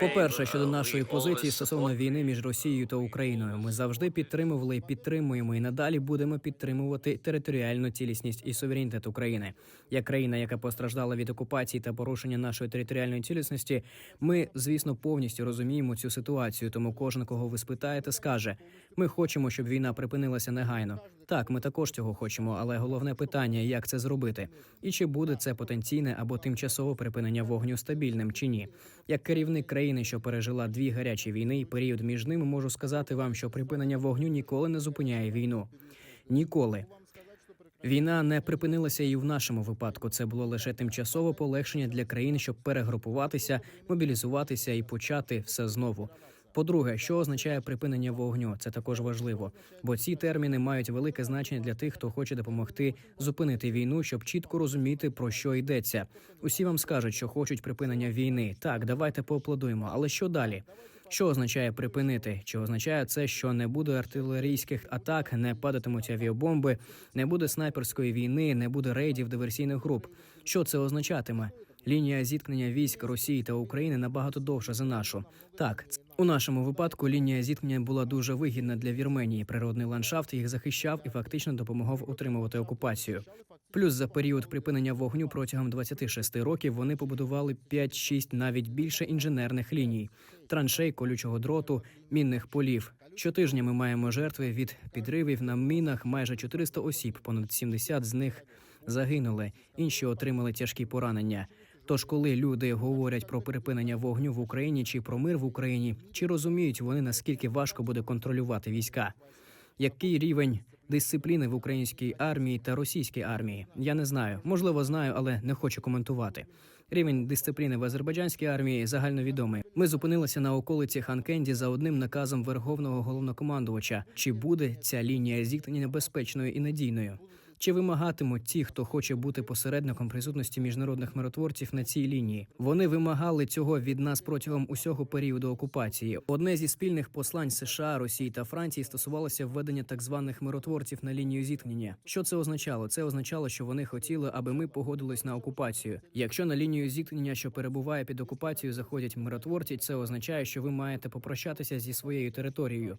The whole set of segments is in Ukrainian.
По-перше, щодо нашої позиції стосовно війни між Росією та Україною, ми завжди підтримували підтримуємо і надалі будемо підтримувати територіальну цілісність і суверенітет України. Як країна, яка постраждала від окупації та порушення нашої територіальної цілісності, ми, звісно, повністю розуміємо цю ситуацію. Тому кожен, кого ви спитаєте, скаже: ми хочемо, щоб війна припинилася негайно. Так, ми також цього хочемо, але головне питання, як це зробити, і чи буде це потенційне або тимчасове припинення вогню стабільним чи ні. Як керівник країни, що пережила дві гарячі війни, і період між ними, можу сказати вам, що припинення вогню ніколи не зупиняє війну. Ніколи. Війна не припинилася і в нашому випадку. Це було лише тимчасове полегшення для країн, щоб перегрупуватися, мобілізуватися і почати все знову. По-друге, що означає припинення вогню? Це також важливо, бо ці терміни мають велике значення для тих, хто хоче допомогти зупинити війну, щоб чітко розуміти про що йдеться. Усі вам скажуть, що хочуть припинення війни. Так, давайте поаплодуємо. Але що далі? Що означає припинити? Чи означає це, що не буде артилерійських атак, не падатимуть авіабомби, не буде снайперської війни, не буде рейдів диверсійних груп? Що це означатиме? Лінія зіткнення військ Росії та України набагато довша за нашу. Так, у нашому випадку лінія зіткнення була дуже вигідна для Вірменії. Природний ландшафт їх захищав і фактично допомагав утримувати окупацію. Плюс за період припинення вогню протягом 26 років вони побудували 5-6 навіть більше інженерних ліній, траншей, колючого дроту, мінних полів. Щотижня ми маємо жертви від підривів на мінах майже 400 осіб, понад 70 з них загинули, інші отримали тяжкі поранення. Тож, коли люди говорять про припинення вогню в Україні чи про мир в Україні, чи розуміють вони наскільки важко буде контролювати війська? Який рівень дисципліни в українській армії та російській армії? Я не знаю. Можливо, знаю, але не хочу коментувати. Рівень дисципліни в азербайджанській армії загальновідомий. Ми зупинилися на околиці Ханкенді за одним наказом верховного головнокомандувача. Чи буде ця лінія зіткнення безпечною і надійною? Чи вимагатимуть ті, хто хоче бути посередником присутності міжнародних миротворців на цій лінії? Вони вимагали цього від нас протягом усього періоду окупації. Одне зі спільних послань США, Росії та Франції стосувалося введення так званих миротворців на лінію зіткнення. Що це означало? Це означало, що вони хотіли, аби ми погодились на окупацію. Якщо на лінію зіткнення, що перебуває під окупацією, заходять миротворці, це означає, що ви маєте попрощатися зі своєю територією.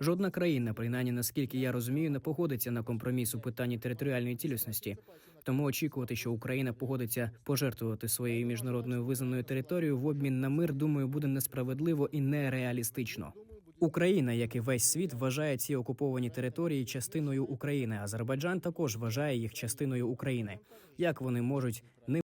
Жодна країна, принаймні наскільки я розумію, не погодиться на компроміс у питанні територіальної цілісності. Тому очікувати, що Україна погодиться пожертвувати своєю міжнародною визнаною територією в обмін на мир, думаю, буде несправедливо і нереалістично. Україна, як і весь світ, вважає ці окуповані території частиною України. Азербайджан також вважає їх частиною України. Як вони можуть ним